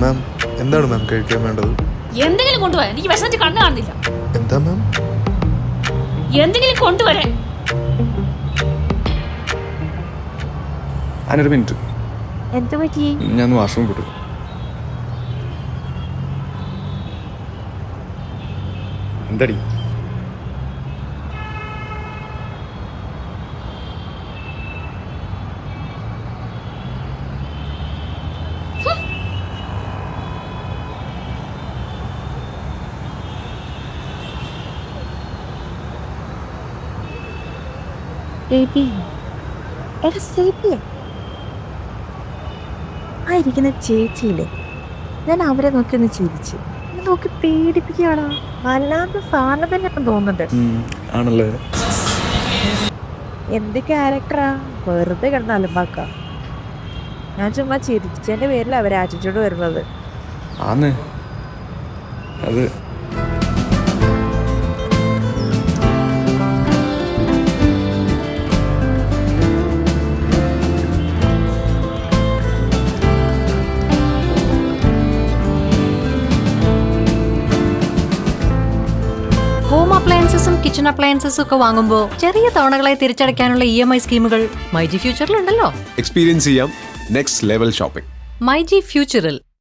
മാം എന്താണ് മാം കഴിക്കാൻ വേണ്ടത്? എന്തെങ്കിലും കൊണ്ടുവരാൻ. എനിക്ക് വിശന്നിട്ട് കണ്ണു കാണുന്നില്ല. എന്താ മാം എന്തെങ്കിലും കൊണ്ടുവരാൻ. അനൊരു മിനിറ്റ്. എന്ത് പറ്റി? ഞാൻ വാഷ്റൂം വിട്ടു എന്തടി? എടാ സേബിയെ ആ ഇരിക്കുന്ന ചേച്ചിയില്ലേ? ഞാൻ അവരെ നോക്കി ഒന്ന് ചിരിച്ചു. നോക്കി പേടിപ്പിക്കുകയാണോ? വല്ലാത്ത സാധനം തന്നെ തോന്നുന്നുണ്ട് ആണല്ലേ? എന്ത് ക്യാരക്ടറാ? വെറുതെ കിടന്ന് അലമ്പാക്ക. ഞാൻ ചുമ്മാ ചിരിച്ചതിന്റെ പേരിൽ അവരെ ആറ്റിച്ചോട് വരുന്നത്. അത് കിച്ചൺ അപ്ലയൻസസ് ഒക്കെ വാങ്ങുമ്പോൾ ചെറിയ തവണകളെ തിരിച്ചടയ്ക്കാനുള്ള ഇ എം ഐ സ്കീമുകൾ മൈ ജി ഫ്യൂച്ചറിലുണ്ടല്ലോ. എക്സ്പീരിയൻസ് ചെയ്യാം. Next level shopping My G ഫ്യൂച്ചറിൽ